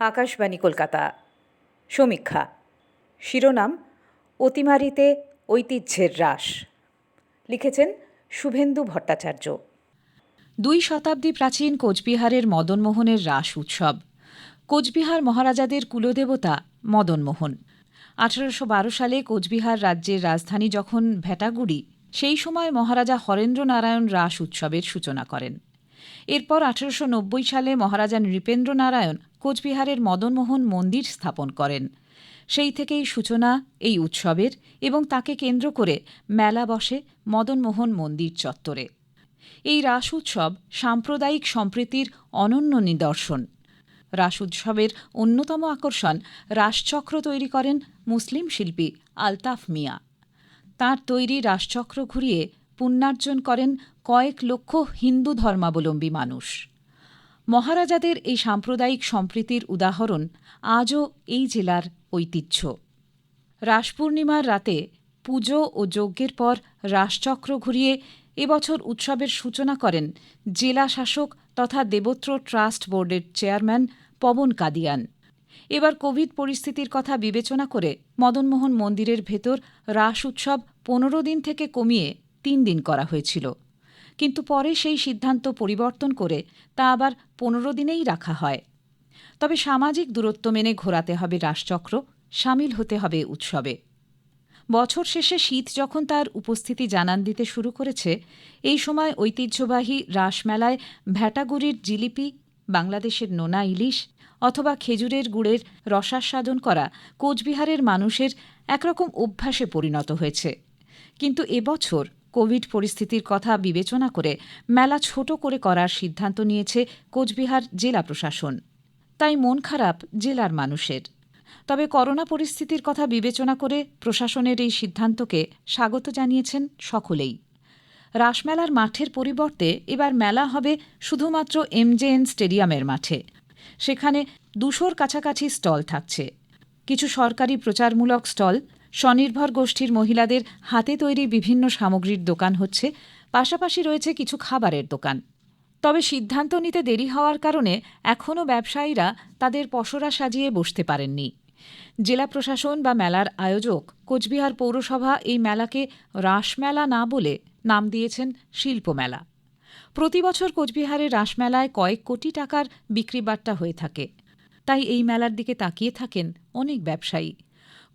আকাশবাণী কলকাতা। সমীক্ষা। শিরোনাম, অতিমারিতে ঐতিহ্যের হ্রাস লিখেছেন শুভেন্দু ভট্টাচার্য। দুই শতাব্দী প্রাচীন কোচবিহারের মদনমোহনের রাস উৎসব। কোচবিহার মহারাজাদের কুলদেবতা মদনমোহন। আঠারোশো বারো সালে কোচবিহার রাজ্যের রাজধানী যখন ভেটাগুড়ি, সেই সময় মহারাজা হরেন্দ্র নারায়ণ রাস উৎসবের সূচনা করেন। এরপর আঠারোশো নব্বই সালে মহারাজা নৃপেন্দ্র নারায়ণ কোচবিহারের মদনমোহন মন্দির স্থাপন করেন। সেই থেকেই সূচনা, এই উৎসবের এবং তাকে কেন্দ্র করে মেলা বসে মদনমোহন মন্দির চত্বরে। এই রাস উৎসব সাম্প্রদায়িক সম্প্রীতির অনন্য নিদর্শন। রাস উৎসবের অন্যতম আকর্ষণ রাসচক্র তৈরি করেন মুসলিম শিল্পী আলতাফ মিয়া। তাঁর তৈরি রাসচক্র ঘুরিয়ে পুণ্যার্জন করেন কয়েক লক্ষ হিন্দু ধর্মাবলম্বী মানুষ। মহারাজাদের এই সাম্প্রদায়িক সম্প্রীতির উদাহরণ আজও এই জেলার ঐতিহ্য। রাস পূর্ণিমার রাতে পুজো ও যজ্ঞের পর রাসচক্র ঘুরিয়ে এবছর উৎসবের সূচনা করেন জেলা শাসক তথা দেবত্র ট্রাস্ট বোর্ডের চেয়ারম্যান পবন কাদিয়ান। এবার কোভিড পরিস্থিতির কথা বিবেচনা করে মদনমোহন মন্দিরের ভেতর রাস উৎসব পনেরো দিন থেকে কমিয়ে তিন দিন করা হয়েছিল। কিন্তু পরে সেই সিদ্ধান্ত পরিবর্তন করে তা আবার পনেরো দিনেই রাখা হয়। তবে সামাজিক দূরত্ব মেনে ঘোরাতে হবে রাসচক্র, সামিল হতে হবে উৎসবে। বছর শেষে শীত যখন তার উপস্থিতি জানান দিতে শুরু করেছে, এই সময় ঐতিহ্যবাহী রাসমেলায় ভ্যাটাগুড়ির জিলিপি, বাংলাদেশের নোনা ইলিশ অথবা খেজুরের গুড়ের রসাস্বাদন করা কোচবিহারের মানুষের একরকম অভ্যাসে পরিণত হয়েছে। কিন্তু এবছর কোভিড পরিস্থিতির কথা বিবেচনা করে মেলা ছোট করে করার সিদ্ধান্ত নিয়েছে কোচবিহার জেলা প্রশাসন। তাই মন খারাপ জেলার মানুষের। তবে করোনা পরিস্থিতির কথা বিবেচনা করে প্রশাসনের এই সিদ্ধান্তকে স্বাগত জানিয়েছেন সকলেই। রাসমেলার মাঠের পরিবর্তে এবার মেলা হবে শুধুমাত্র এমজেএন স্টেডিয়ামের মাঠে। সেখানে দুশোর কাছাকাছি স্টল থাকছে। কিছু সরকারি প্রচারমূলক স্টল স্বনির্ভর গোষ্ঠীর মহিলাদের হাতে তৈরি বিভিন্ন সামগ্রীর দোকান হচ্ছে, পাশাপাশি রয়েছে কিছু খাবারের দোকান। তবে সিদ্ধান্ত নিতে দেরি হওয়ার কারণে এখনও ব্যবসায়ীরা তাদের পসরা সাজিয়ে বসতে পারেননি। জেলা প্রশাসন বা মেলার আয়োজক কোচবিহার পৌরসভা এই মেলাকে রাসমেলা না বলে নাম দিয়েছেন শিল্পমেলা। প্রতি বছর কোচবিহারের রাসমেলায় কয়েক কোটি টাকার বিক্রিবাট্টা হয়ে থাকে। তাই এই মেলার দিকে তাকিয়ে থাকেন অনেক ব্যবসায়ী।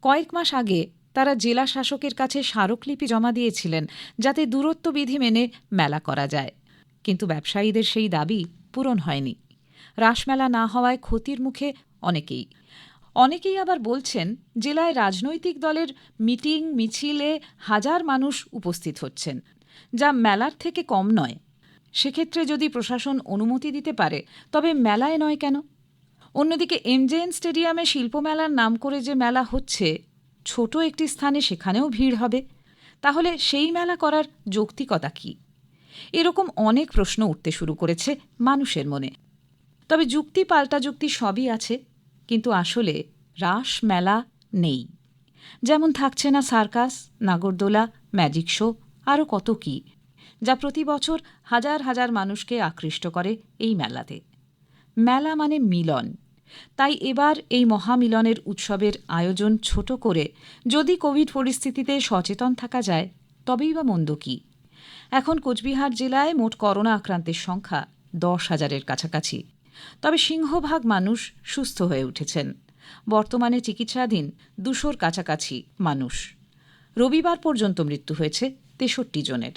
কয়েক মাস আগে তারা জেলা শাসকের কাছে স্মারকলিপি জমা দিয়েছিলেন যাতে দূরত্ব বিধি মেনে মেলা করা যায়। কিন্তু ব্যবসায়ীদের সেই দাবি পূরণ হয়নি। রাসমেলা না হওয়ায় ক্ষতির মুখে অনেকেই। অনেকেই আবার বলছেন, জেলায় রাজনৈতিক দলের মিটিং, মিছিলে হাজার মানুষ উপস্থিত হচ্ছেন, যা মেলার থেকে কম নয়। সেক্ষেত্রে যদি প্রশাসন অনুমতি দিতে পারে, তবে মেলায় নয় কেন? অন্যদিকে এমজেএন স্টেডিয়ামে শিল্পমেলার নাম করে যে মেলা হচ্ছে, ছোট একটি স্থানে সেখানেও ভিড় হবে। তাহলে সেই মেলা করার যৌক্তিকতা কী? এরকম অনেক প্রশ্ন উঠতে শুরু করেছে মানুষের মনে। তবে যুক্তি পাল্টা যুক্তি সবই আছে, কিন্তু আসলে রাস মেলা নেই। যেমন থাকছে না সার্কাস, নাগরদোলা, ম্যাজিক শো, আরও কত কী, যা প্রতি বছর হাজার হাজার মানুষকে আকৃষ্ট করে এই মেলাতে। মেলা মানে মিলন। তাই এবার এই মহামিলনের উৎসবের আয়োজন ছোট করে যদি কোভিড পরিস্থিতিতে সচেতন থাকা যায়, তবেই বা মন্দ কী? এখন কোচবিহার জেলায় মোট করোনা আক্রান্তের সংখ্যা দশ হাজারের কাছাকাছি। তবে সিংহভাগ মানুষ সুস্থ হয়ে উঠেছেন। বর্তমানে চিকিৎসাধীন দুশোর কাছাকাছি মানুষ। রবিবার পর্যন্ত মৃত্যু হয়েছে তেষট্টি জনের।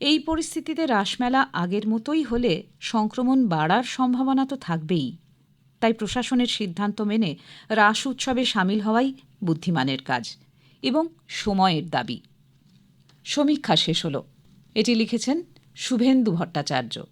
এই পরিস্থিতিতে রাসমেলা আগের মতোই হলে সংক্রমণ বাড়ার সম্ভাবনা তো থাকবেই। তাই প্রশাসনের সিদ্ধান্ত মেনে রাস উৎসবে সামিল হওয়াই বুদ্ধিমানের কাজ এবং সময়ের দাবি। সমীক্ষা শেষ হল। এটি লিখেছেন শুভেন্দু ভট্টাচার্য।